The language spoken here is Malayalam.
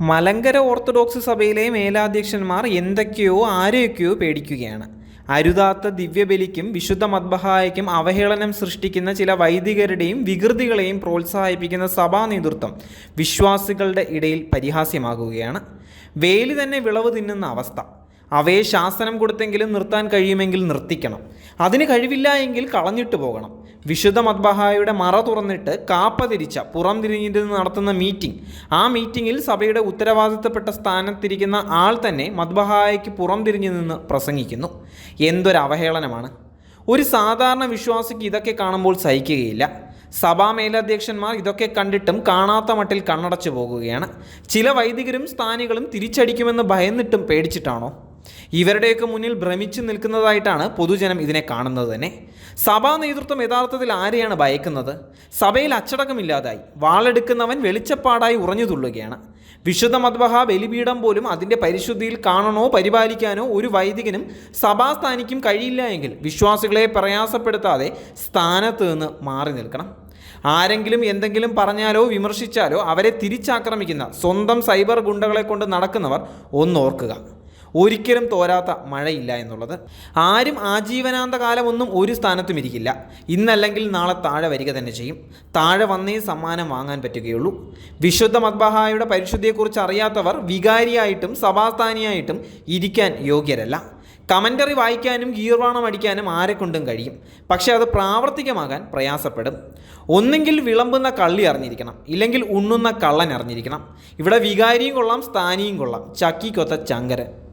മലങ്കര ഓർത്തഡോക്സ് സഭയിലെ മേലാധ്യക്ഷന്മാർ എന്തൊക്കെയോ ആരെയൊക്കെയോ പേടിക്കുകയാണ്. അരുതാത്ത ദിവ്യബലിക്കും വിശുദ്ധ മദ്ബഹായയ്ക്കും അവഹേളനം സൃഷ്ടിക്കുന്ന ചില വൈദികരുടെയും വികൃതികളെയും പ്രോത്സാഹിപ്പിക്കുന്ന സഭാ നേതൃത്വം വിശ്വാസികളുടെ ഇടയിൽ പരിഹാസ്യമാകുകയാണ്. വേലി തന്നെ വിളവ് തിന്നുന്ന അവസ്ഥ. അവയെ ശാസനം കൊടുത്തെങ്കിലും നിർത്താൻ കഴിയുമെങ്കിൽ നിർത്തിക്കണം. അതിന് കഴിവില്ല എങ്കിൽ കളഞ്ഞിട്ട് പോകണം. വിശുദ്ധ മദ്ബഹായുടെ മറ തുറന്നിട്ട് കാപ്പ തിരിച്ച പുറം തിരിഞ്ഞിരുന്ന് നടത്തുന്ന മീറ്റിംഗ്. ആ മീറ്റിംഗിൽ സഭയുടെ ഉത്തരവാദിത്തപ്പെട്ട സ്ഥാനത്തിരിക്കുന്ന ആൾ തന്നെ മദ്ബഹായയ്ക്ക് പുറം തിരിഞ്ഞു നിന്ന് പ്രസംഗിക്കുന്നു. എന്തൊരു അവഹേളനമാണ് ഒരു സാധാരണ വിശ്വാസിക്ക് ഇതൊക്കെ കാണുമ്പോൾ സഹിക്കുകയില്ല. സഭാ മേലധ്യക്ഷന്മാർ ഇതൊക്കെ കണ്ടിട്ടും കാണാത്ത മട്ടിൽ കണ്ണടച്ചു പോകുകയാണ്. ചില വൈദികരും സ്ഥാനികളും തിരിച്ചടിക്കുമെന്ന് ഭയന്നിട്ടും പേടിച്ചിട്ടാണോ? ഇവരുടെയൊക്കെ മുന്നിൽ ഭ്രമിച്ചു നിൽക്കുന്നതായിട്ടാണ് പൊതുജനം ഇതിനെ കാണുന്നത് തന്നെ. സഭാ നേതൃത്വം യഥാർത്ഥത്തിൽ ആരെയാണ് ഭയക്കുന്നത്? സഭയിൽ അച്ചടക്കമില്ലാതായി വാളെടുക്കുന്നവൻ വെളിച്ചപ്പാടായി ഉറഞ്ഞു തുള്ളുകയാണ്. വിശുദ്ധ മദ്ബഹ ബലിപീഠം പോലും അതിന്റെ പരിശുദ്ധിയിൽ കാണണോ പരിപാലിക്കാനോ ഒരു വൈദികനും സഭാസ്ഥാനിക്കും കഴിയില്ല എങ്കിൽ വിശ്വാസികളെ പ്രയാസപ്പെടുത്താതെ സ്ഥാനത്ത് നിന്ന് മാറി നിൽക്കണം. ആരെങ്കിലും എന്തെങ്കിലും പറഞ്ഞാലോ വിമർശിച്ചാലോ അവരെ തിരിച്ചാക്രമിക്കുന്ന സ്വന്തം സൈബർ ഗുണ്ടകളെ കൊണ്ട് നടക്കുന്നവർ ഒന്നോർക്കുക. ഒരിക്കലും തോരാത്ത മഴയില്ല എന്നുള്ളത്. ആരും ആജീവനാന്ത കാലമൊന്നും ഒരു സ്ഥാനത്തും ഇരിക്കില്ല. ഇന്നല്ലെങ്കിൽ നാളെ താഴെ വരിക തന്നെ ചെയ്യും. താഴെ വന്നേ സമ്മാനം വാങ്ങാൻ പറ്റുകയുള്ളൂ. വിശുദ്ധ മദ്ബഹായുടെ പരിശുദ്ധിയെക്കുറിച്ച് അറിയാത്തവർ വികാരിയായിട്ടും സഭാസ്ഥാനിയായിട്ടും ഇരിക്കാൻ യോഗ്യരല്ല. കമന്ററി വായിക്കാനും ഗീർവാണം അടിക്കാനും ആരെക്കൊണ്ടും കഴിയും. പക്ഷേ അത് പ്രാവർത്തികമാകാൻ പ്രയാസപ്പെടും. ഒന്നെങ്കിൽ വിളമ്പുന്ന കള്ളി അറിഞ്ഞിരിക്കണം. ഇല്ലെങ്കിൽ ഉണ്ണുന്ന കള്ളൻ അറിഞ്ഞിരിക്കണം. ഇവിടെ വികാരിയും കൊള്ളാം സ്ഥാനിയും കൊള്ളാം. ചക്കിക്കൊത്ത ചങ്കരൻ.